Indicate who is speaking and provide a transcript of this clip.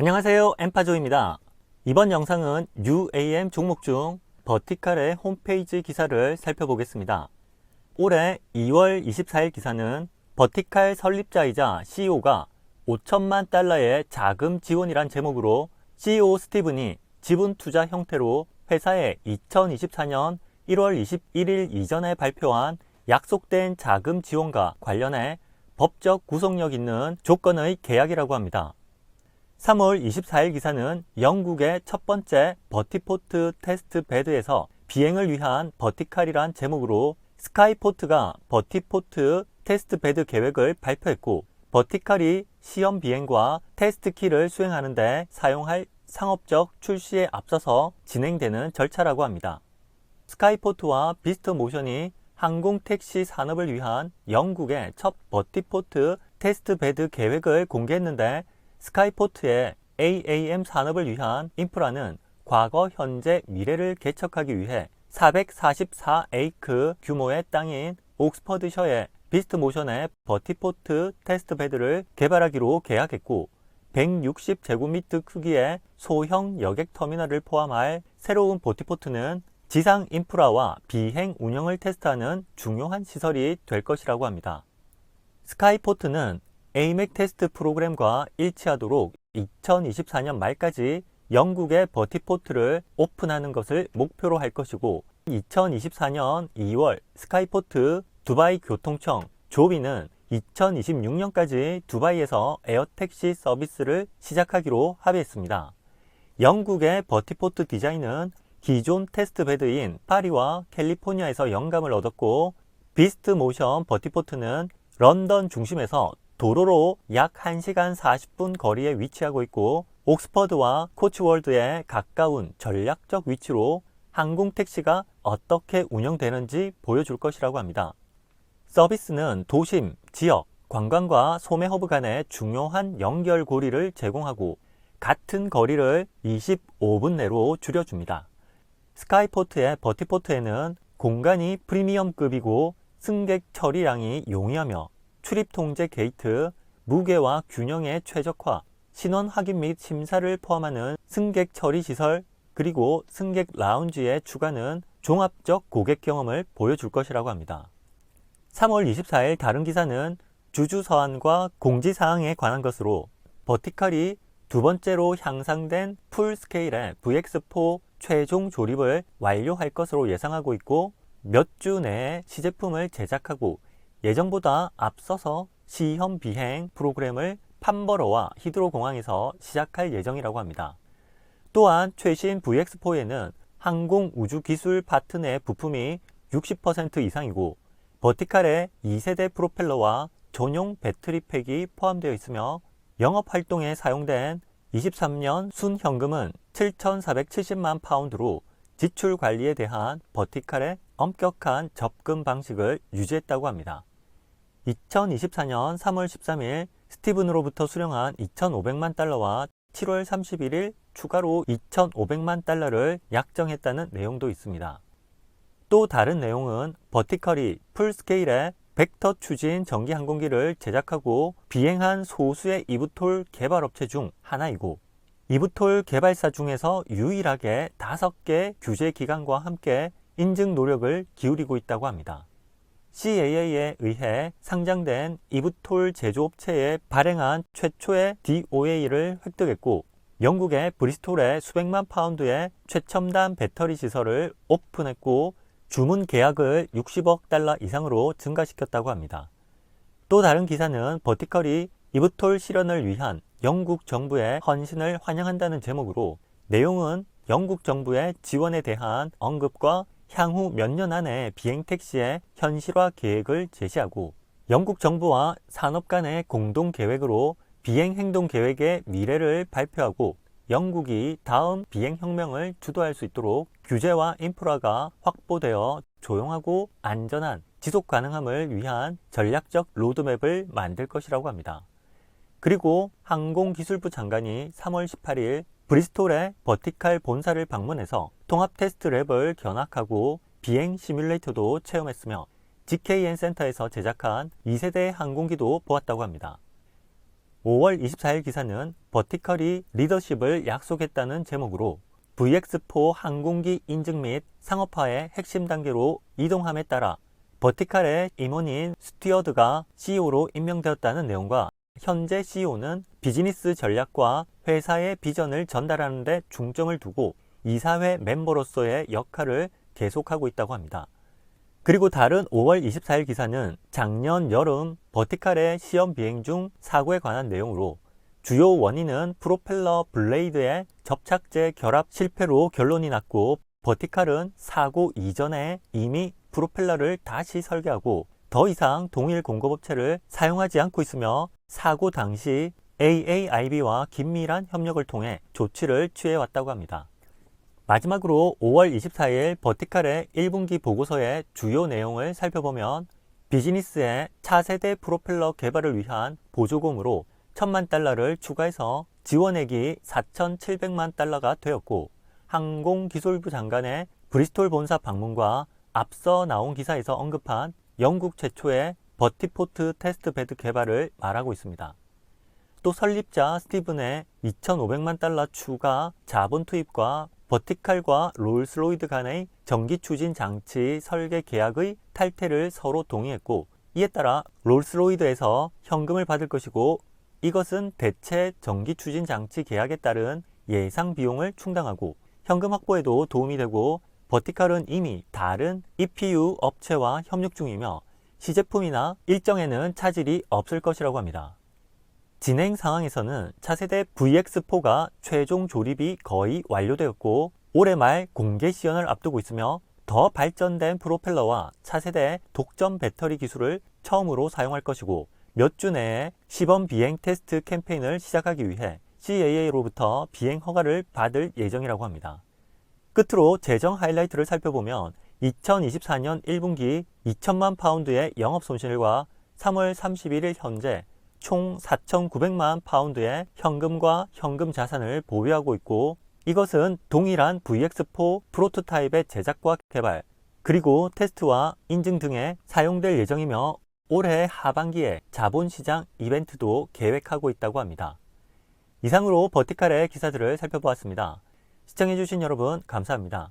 Speaker 1: 안녕하세요. 엠파조입니다. 이번 영상은 UAM 종목 중 버티칼의 홈페이지 기사를 살펴보겠습니다. 올해 2월 24일 기사는 버티칼 설립자이자 CEO가 5천만 달러의 자금 지원이란 제목으로 CEO 스티븐이 지분 투자 형태로 회사에 2024년 1월 21일 이전에 발표한 약속된 자금 지원과 관련해 법적 구속력 있는 조건의 계약이라고 합니다. 3월 24일 기사는 영국의 첫 번째 버티포트 테스트 베드에서 비행을 위한 버티칼이란 제목으로 스카이포트가 버티포트 테스트 베드 계획을 발표했고 버티칼이 시험 비행과 테스트 키를 수행하는데 사용할 상업적 출시에 앞서서 진행되는 절차라고 합니다. 스카이포트와 비스트 모션이 항공 택시 산업을 위한 영국의 첫 버티포트 테스트 베드 계획을 공개했는데 스카이포트의 AAM 산업을 위한 인프라는 과거, 현재, 미래를 개척하기 위해 444에이크 규모의 땅인 옥스퍼드셔의 비스트 모션의 버티포트 테스트 베드를 개발하기로 계약했고 160제곱미터 크기의 소형 여객 터미널을 포함할 새로운 버티포트는 지상 인프라와 비행 운영을 테스트하는 중요한 시설이 될 것이라고 합니다. 스카이포트는 AMEC 테스트 프로그램과 일치하도록 2024년 말까지 영국의 버티포트를 오픈하는 것을 목표로 할 것이고 2024년 2월 스카이포트 두바이 교통청 조비는 2026년까지 두바이에서 에어택시 서비스를 시작하기로 합의했습니다. 영국의 버티포트 디자인은 기존 테스트 베드인 파리와 캘리포니아에서 영감을 얻었고 비스트 모션 버티포트는 런던 중심에서 도로로 약 1시간 40분 거리에 위치하고 있고 옥스퍼드와 코치월드에 가까운 전략적 위치로 항공 택시가 어떻게 운영되는지 보여줄 것이라고 합니다. 서비스는 도심, 지역, 관광과 소매 허브 간의 중요한 연결고리를 제공하고 같은 거리를 25분 내로 줄여줍니다. 스카이포트의 버티포트에는 공간이 프리미엄급이고 승객 처리량이 용이하며 출입 통제 게이트, 무게와 균형의 최적화, 신원 확인 및 심사를 포함하는 승객 처리 시설, 그리고 승객 라운지의 추가는 종합적 고객 경험을 보여줄 것이라고 합니다. 3월 24일 다른 기사는 주주 서한과 공지 사항에 관한 것으로 버티칼이 두 번째로 향상된 풀 스케일의 VX4 최종 조립을 완료할 것으로 예상하고 있고 몇 주 내에 시제품을 제작하고 예정보다 앞서서 시험 비행 프로그램을 판버러와 히드로 공항에서 시작할 예정이라고 합니다. 또한 최신 VX4에는 항공 우주 기술 파트 내 부품이 60% 이상이고 버티칼의 2세대 프로펠러와 전용 배터리 팩이 포함되어 있으며 영업 활동에 사용된 23년 순현금은 7,470만 파운드로 지출 관리에 대한 버티칼의 엄격한 접근 방식을 유지했다고 합니다. 2024년 3월 13일 스티븐으로부터 수령한 2,500만 달러와 7월 31일 추가로 2,500만 달러를 약정했다는 내용도 있습니다. 또 다른 내용은 버티컬이 풀스케일의 벡터 추진 전기 항공기를 제작하고 비행한 소수의 이브톨 개발업체 중 하나이고 이브톨 개발사 중에서 유일하게 5개 규제 기관과 함께 인증 노력을 기울이고 있다고 합니다. CAA에 의해 상장된 이브톨 제조업체에 발행한 최초의 DOA를 획득했고 영국의 브리스톨에 수백만 파운드의 최첨단 배터리 시설을 오픈했고 주문 계약을 60억 달러 이상으로 증가시켰다고 합니다. 또 다른 기사는 버티컬이 이브톨 실현을 위한 영국 정부의 헌신을 환영한다는 제목으로 내용은 영국 정부의 지원에 대한 언급과 향후 몇 년 안에 비행 택시의 현실화 계획을 제시하고 영국 정부와 산업 간의 공동 계획으로 비행 행동 계획의 미래를 발표하고 영국이 다음 비행 혁명을 주도할 수 있도록 규제와 인프라가 확보되어 조용하고 안전한 지속 가능함을 위한 전략적 로드맵을 만들 것이라고 합니다. 그리고 항공기술부 장관이 3월 18일 브리스톨의 버티칼 본사를 방문해서 통합 테스트 랩을 견학하고 비행 시뮬레이터도 체험했으며 GKN 센터에서 제작한 2세대 항공기도 보았다고 합니다. 5월 24일 기사는 버티컬이 리더십을 약속했다는 제목으로 VX4 항공기 인증 및 상업화의 핵심 단계로 이동함에 따라 버티칼의 임원인 스튜어드가 CEO로 임명되었다는 내용과 현재 CEO는 비즈니스 전략과 회사의 비전을 전달하는 데 중점을 두고 이사회 멤버로서의 역할을 계속하고 있다고 합니다. 그리고 다른 5월 24일 기사는 작년 여름 버티칼의 시험 비행 중 사고에 관한 내용으로 주요 원인은 프로펠러 블레이드의 접착제 결합 실패로 결론이 났고 버티칼은 사고 이전에 이미 프로펠러를 다시 설계하고 더 이상 동일 공급업체를 사용하지 않고 있으며 사고 당시 AAIB와 긴밀한 협력을 통해 조치를 취해왔다고 합니다. 마지막으로 5월 24일 버티칼의 1분기 보고서의 주요 내용을 살펴보면 비즈니스의 차세대 프로펠러 개발을 위한 보조금으로 1000만 달러를 추가해서 지원액이 4,700만 달러가 되었고 항공기술부 장관의 브리스톨 본사 방문과 앞서 나온 기사에서 언급한 영국 최초의 버티포트 테스트 베드 개발을 말하고 있습니다. 또 설립자 스티븐의 2,500만 달러 추가 자본 투입과 버티칼과 롤스로이드 간의 전기 추진 장치 설계 계약의 탈퇴를 서로 동의했고 이에 따라 롤스로이드에서 현금을 받을 것이고 이것은 대체 전기 추진 장치 계약에 따른 예상 비용을 충당하고 현금 확보에도 도움이 되고 버티칼은 이미 다른 EPU 업체와 협력 중이며 시제품이나 일정에는 차질이 없을 것이라고 합니다. 진행 상황에서는 차세대 VX4가 최종 조립이 거의 완료되었고 올해 말 공개 시연을 앞두고 있으며 더 발전된 프로펠러와 차세대 독점 배터리 기술을 처음으로 사용할 것이고 몇 주 내에 시범 비행 테스트 캠페인을 시작하기 위해 CAA로부터 비행 허가를 받을 예정이라고 합니다. 끝으로 재정 하이라이트를 살펴보면 2024년 1분기 2천만 파운드의 영업 손실과 3월 31일 현재 총 4,900만 파운드의 현금과 현금 자산을 보유하고 있고 이것은 동일한 VX4 프로토타입의 제작과 개발 그리고 테스트와 인증 등에 사용될 예정이며 올해 하반기에 자본시장 이벤트도 계획하고 있다고 합니다. 이상으로 버티칼의 기사들을 살펴보았습니다. 시청해주신 여러분 감사합니다.